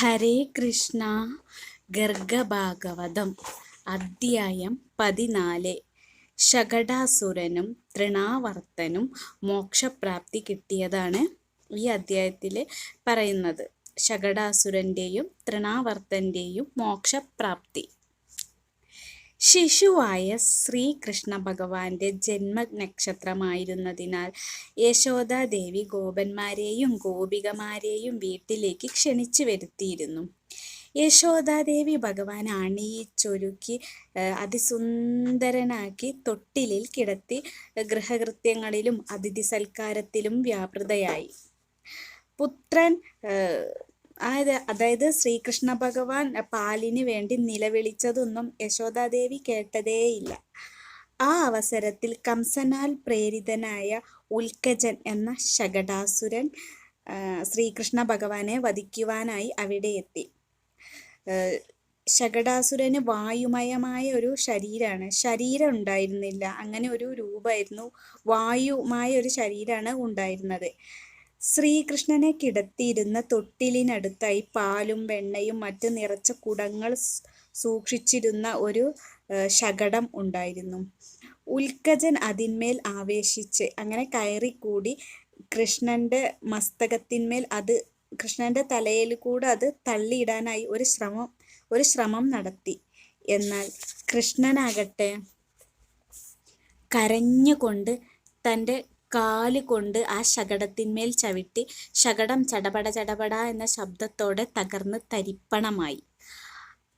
ഹരേ കൃഷ്ണ. ഗർഗഭാഗവതം അധ്യായം പതിനാല്. ശകടാസുരനും തൃണാവർത്തനും മോക്ഷപ്രാപ്തി കിട്ടിയതാണ് ഈ അധ്യായത്തിൽ പറയുന്നത്. ശകടാസുരന്റെയും തൃണാവർത്തന്റെയും മോക്ഷപ്രാപ്തി. ശിശുവായ ശ്രീകൃഷ്ണ ഭഗവാന്റെ ജന്മ നക്ഷത്രമായിരുന്നതിനാൽ യശോദാദേവി ഗോപന്മാരെയും ഗോപികമാരെയും വീട്ടിലേക്ക് ക്ഷണിച്ചു വരുത്തിയിരുന്നു. യശോദാദേവി ഭഗവാൻ അണിയിച്ചൊരുക്കി അതിസുന്ദരനാക്കി തൊട്ടിലിൽ കിടത്തി ഗൃഹകൃത്യങ്ങളിലും അതിഥി സൽക്കാരത്തിലും വ്യാപൃതയായി. പുത്രൻ അതായത് അതായത് ശ്രീകൃഷ്ണ ഭഗവാൻ പാലിന് വേണ്ടി നിലവിളിച്ചതൊന്നും യശോദാദേവി കേട്ടതേയില്ല. ആ അവസരത്തിൽ കംസനാൽ പ്രേരിതനായ ഉൽക്കജൻ എന്ന ശകടാസുരൻ ശ്രീകൃഷ്ണ ഭഗവാനെ വധിക്കുവാനായി അവിടെ എത്തി. ശകടാസുരന് വായുമയമായ ഒരു ശരീരമാണ് ശരീരം ഉണ്ടായിരുന്നില്ല. അങ്ങനെ ഒരു രൂപമായിരുന്നു വായുമായ ഒരു ശരീരമാണ് ഉണ്ടായിരുന്നത്. ശ്രീകൃഷ്ണനെ കിടത്തിയിരുന്ന തൊട്ടിലിനടുത്തായി പാലും വെണ്ണയും മറ്റു നിറച്ച കുടങ്ങൾ സൂക്ഷിച്ചിരുന്ന ഒരു ശകടം ഉണ്ടായിരുന്നു. ഉൽക്കജൻ അതിന്മേൽ ആവേശിച്ച് അങ്ങനെ കയറിക്കൂടി കൃഷ്ണന്റെ മസ്തകത്തിന്മേൽ അത് കൃഷ്ണന്റെ തലയിൽ കൂടെ അത് തള്ളിയിടാനായി ഒരു ശ്രമം ഒരു ശ്രമം നടത്തി. എന്നാൽ കൃഷ്ണനാകട്ടെ കരഞ്ഞുകൊണ്ട് തന്റെ കാൽ കൊണ്ട് ആ ശകടത്തിന്മേൽ ചവിട്ടി ശകടം ചടപട ചടപട എന്ന ശബ്ദത്തോടെ തകർന്ന് തരിപ്പണമായി.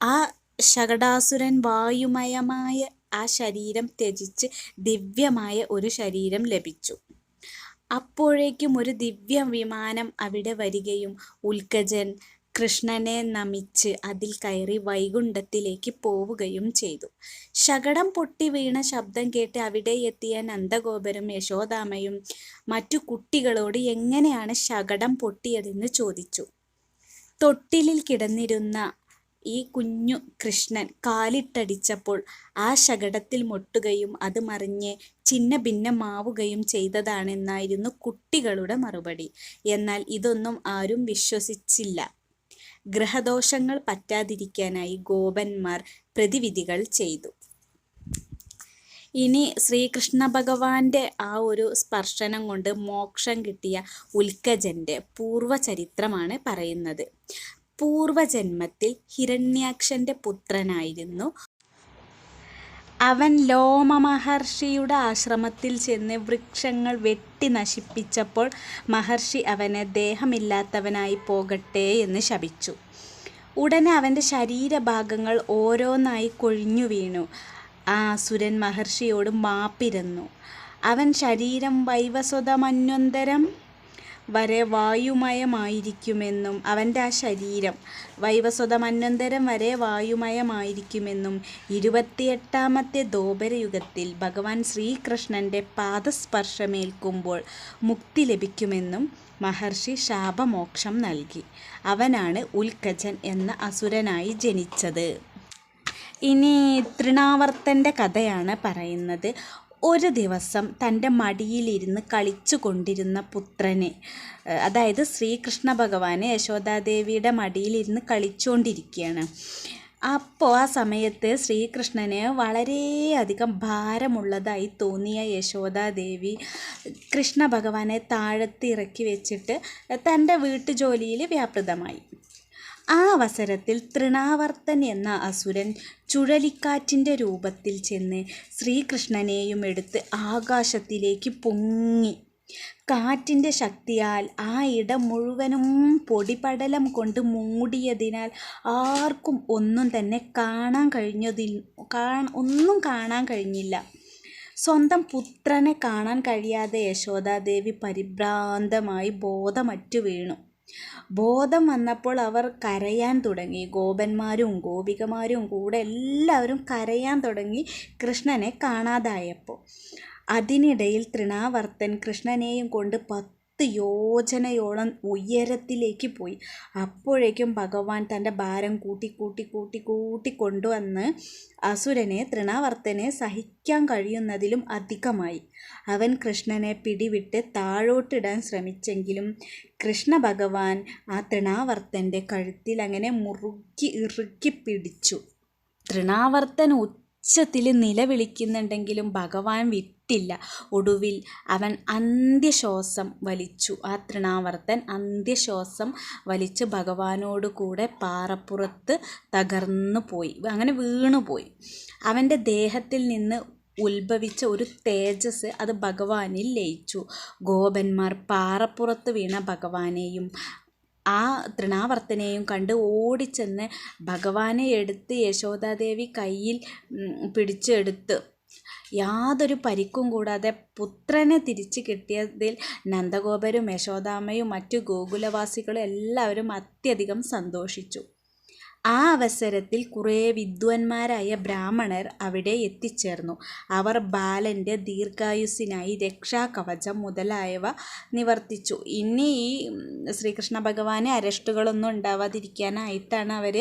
ആ ശകടാസുരൻ വായുമയമായ ആ ശരീരം ത്യജിച്ച് ദിവ്യമായ ഒരു ശരീരം ലഭിച്ചു. അപ്പോഴേക്കും ഒരു ദിവ്യ വിമാനം അവിടെ വരികയും ഉൽക്കജൻ കൃഷ്ണനെ നമിച്ച് അതിൽ കയറി വൈകുണ്ഠത്തിലേക്ക് പോവുകയും ചെയ്തു. ശകടം പൊട്ടി വീണ ശബ്ദം കേട്ട് അവിടെ എത്തിയ നന്ദഗോപരും യശോദാമയും മറ്റു കുട്ടികളോട് എങ്ങനെയാണ് ശകടം പൊട്ടിയതെന്ന് ചോദിച്ചു. തൊട്ടിലിൽ കിടന്നിരുന്ന ഈ കുഞ്ഞു കൃഷ്ണൻ കാലിട്ടടിച്ചപ്പോൾ ആ ശകടത്തിൽ മുട്ടുകയും അത് മറിഞ്ഞ് ചിന്ന ഭിന്നമാവുകയും ചെയ്തതാണെന്നായിരുന്നു കുട്ടികളുടെ മറുപടി. എന്നാൽ ഇതൊന്നും ആരും വിശ്വസിച്ചില്ല. ഗ്രഹദോഷങ്ങൾ പറ്റാതിരിക്കാനായി ഗോപന്മാർ പ്രതിവിധികൾ ചെയ്തു. ഇനി ശ്രീകൃഷ്ണ ഭഗവാന്റെ ആ ഒരു സ്പർശനം കൊണ്ട് മോക്ഷം കിട്ടിയ ഉൽക്കജന്റെ പൂർവചരിത്രമാണ് പറയുന്നത്. പൂർവജന്മത്തിൽ ഹിരണ്യാക്ഷന്റെ പുത്രനായിരുന്നു അവൻ ലോമ മഹർഷിയുടെ ആശ്രമത്തിൽ ചെന്ന് വൃക്ഷങ്ങൾ വെട്ടി നശിപ്പിച്ചപ്പോൾ മഹർഷി അവനെ ദേഹമില്ലാത്തവനായി പോകട്ടെ എന്ന് ശപിച്ചു. ഉടനെ അവന്റെ ശരീരഭാഗങ്ങൾ ഓരോന്നായി കൊഴിഞ്ഞു വീണു. ആ സുരൻ മഹർഷിയോട് മാപ്പിരുന്നു. അവൻ ശരീരം വൈവസ്വതമന്വന്തരം വരെ വായുമയമായിരിക്കുമെന്നും അവന്റെ ആ ശരീരം വൈവസ്വതമന്വന്തരം വരെ വായുമയമായിരിക്കുമെന്നും ഇരുപത്തിയെട്ടാമത്തെ ദോപരയുഗത്തിൽ ഭഗവാൻ ശ്രീകൃഷ്ണന്റെ പാദസ്പർശമേൽക്കുമ്പോൾ മുക്തി ലഭിക്കുമെന്നും മഹർഷി ശാപമോക്ഷം നൽകി. അവനാണ് ഉൽക്കജൻ എന്ന അസുരനായി ജനിച്ചത്. ഇനി തൃണാവർത്തന്റെ കഥയാണ് പറയുന്നത്. ഒരു ദിവസം തന്റെ മടിയിലിരുന്ന് കളിച്ചു കൊണ്ടിരുന്ന പുത്രനെ അതായത് ശ്രീകൃഷ്ണ ഭഗവാനെ യശോദാദേവിയുടെ മടിയിലിരുന്ന് കളിച്ചുകൊണ്ടിരിക്കുകയാണ്. അപ്പോൾ ആ സമയത്ത് ശ്രീകൃഷ്ണന് വളരെയധികം ഭാരമുള്ളതായി തോന്നിയ യശോദാദേവി കൃഷ്ണ ഭഗവാനെ താഴത്തിറക്കി വെച്ചിട്ട് തന്റെ വീട്ടുജോലിയിൽ വ്യാപൃതമായി. ആ അവസരത്തിൽ തൃണാവർത്തൻ എന്ന അസുരൻ ചുഴലിക്കാറ്റിന്റെ രൂപത്തിൽ ചെന്ന് ശ്രീകൃഷ്ണനെയും എടുത്ത് ആകാശത്തിലേക്ക് പൊങ്ങി. കാറ്റിന്റെ ശക്തിയാൽ ആ ഇടം മുഴുവനും പൊടിപടലം കൊണ്ട് മൂടിയതിനാൽ ആർക്കും ഒന്നും തന്നെ കാണാൻ കഴിഞ്ഞതിൽ ഒന്നും കാണാൻ കഴിഞ്ഞില്ല. സ്വന്തം പുത്രനെ കാണാൻ കഴിയാതെ യശോദാദേവി പരിഭ്രാന്തമായി ബോധമറ്റു വീണു. ബോധം വന്നപ്പോൾ അവർ കരയാൻ തുടങ്ങി. ഗോപന്മാരും ഗോപികമാരും കൂടെ എല്ലാവരും കരയാൻ തുടങ്ങി കൃഷ്ണനെ കാണാതായപ്പോൾ. അതിനിടയിൽ തൃണാവർത്തൻ കൃഷ്ണനെയും കൊണ്ട് പത്ത് യോജനയോളം ഉയരത്തിലേക്ക് പോയി. അപ്പോഴേക്കും ഭഗവാൻ തന്റെ ഭാരം കൂട്ടി കൂട്ടി കൂട്ടി കൂട്ടി കൊണ്ടുവന്ന് അസുരനെ തൃണാവർത്തനെ സഹിക്കാൻ കഴിയുന്നതിലും അധികമായി. അവൻ കൃഷ്ണനെ പിടിവിട്ട് താഴോട്ടിടാൻ ശ്രമിച്ചെങ്കിലും കൃഷ്ണ ഭഗവാൻ ആ തൃണാവർത്തന്റെ കഴുത്തിൽ അങ്ങനെ മുറുക്കി ഇറുക്കി പിടിച്ചു. തൃണാവർത്തൻ ഉച്ചത്തിൽ നിലവിളിക്കുന്നുണ്ടെങ്കിലും ഭഗവാൻ വിട്ടില്ല. ഒടുവിൽ അവൻ അന്ത്യശ്വാസം വലിച്ചു. ആ തൃണാവർത്തൻ അന്ത്യശ്വാസം വലിച്ച് ഭഗവാനോട് കൂടെ പാറപ്പുറത്ത് തകർന്നു പോയി അങ്ങനെ വീണുപോയി. അവന്റെ ദേഹത്തിൽ നിന്ന് ഉത്ഭവിച്ച ഒരു തേജസ് അത് ഭഗവാനിൽ ലയിച്ചു. ഗോപന്മാർ പാറപ്പുറത്ത് വീണ ഭഗവാനെയും ആ തൃണാവർത്തനെയും കണ്ട് ഓടിച്ചെന്ന് ഭഗവാനെ എടുത്ത് യശോദാദേവി കയ്യിൽ പിടിച്ചെടുത്ത്. യാതൊരു പരിക്കും കൂടാതെ പുത്രനെ തിരിച്ചു കിട്ടിയതിൽ നന്ദഗോപരും യശോദാമയും മറ്റു ഗോകുലവാസികളും എല്ലാവരും അത്യധികം സന്തോഷിച്ചു. ആ അവസരത്തിൽ കുറേ വിദ്വാൻമാരായ ബ്രാഹ്മണർ അവിടെ എത്തിച്ചേർന്നു. അവർ ബാലന്റെ ദീർഘായുസ്സിനായി രക്ഷാകവചം മുതലായവ നിവർത്തിച്ചു. ഇനി ഈ ശ്രീകൃഷ്ണ ഭഗവാനെ അരഷ്ടുകളൊന്നും ഉണ്ടാവാതിരിക്കാനായിട്ടാണ് അവർ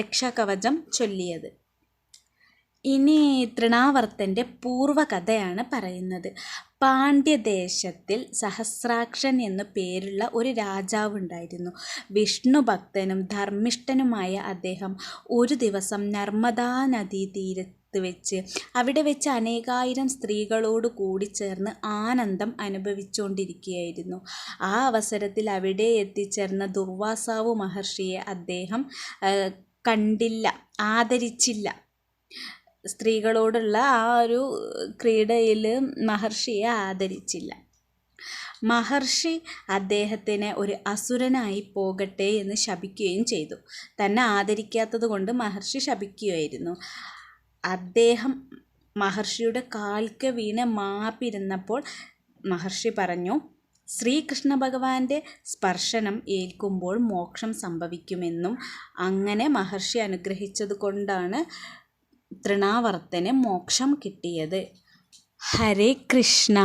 രക്ഷാകവചം ചൊല്ലിയത്. ഇനി തൃണാവർത്തന്റെ പൂർവകഥയാണ് പറയുന്നത്. പാണ്ഡ്യദേശത്തിൽ സഹസ്രാക്ഷൻ എന്നു പേരുള്ള ഒരു രാജാവുണ്ടായിരുന്നു. വിഷ്ണു ഭക്തനും ധർമ്മിഷ്ഠനുമായ അദ്ദേഹം ഒരു ദിവസം നർമ്മദാ നദീ തീരത്ത് വെച്ച് അവിടെ വെച്ച് അനേകായിരം സ്ത്രീകളോട് കൂടി ചേർന്ന് ആനന്ദം അനുഭവിച്ചുകൊണ്ടിരിക്കുകയായിരുന്നു. ആ അവസരത്തിൽ അവിടെ എത്തിച്ചേർന്ന ദുർവാസാവു മഹർഷിയെ അദ്ദേഹം കണ്ടില്ല ആദരിച്ചില്ല. സ്ത്രീകളോടുള്ള ആ ഒരു ക്രീഡയിൽ മഹർഷിയെ ആദരിച്ചില്ല. മഹർഷി അദ്ദേഹത്തിനെ ഒരു അസുരനായി പോകട്ടെ എന്ന് ശപിക്കുകയും ചെയ്തു. തന്നെ ആദരിക്കാത്തത് കൊണ്ട് മഹർഷി ശപിക്കുകയായിരുന്നു. അദ്ദേഹം മഹർഷിയുടെ കാൽക്ക് വീണ് മാപ്പിരുന്നപ്പോൾ മഹർഷി പറഞ്ഞു ശ്രീകൃഷ്ണ ഭഗവാന്റെ സ്പർശനം ഏൽക്കുമ്പോൾ മോക്ഷം സംഭവിക്കുമെന്നും അങ്ങനെ മഹർഷി അനുഗ്രഹിച്ചത് കൊണ്ടാണ് തൃണാവർത്തന് മോക്ഷം കിട്ടിയത്. ഹരേ കൃഷ്ണ.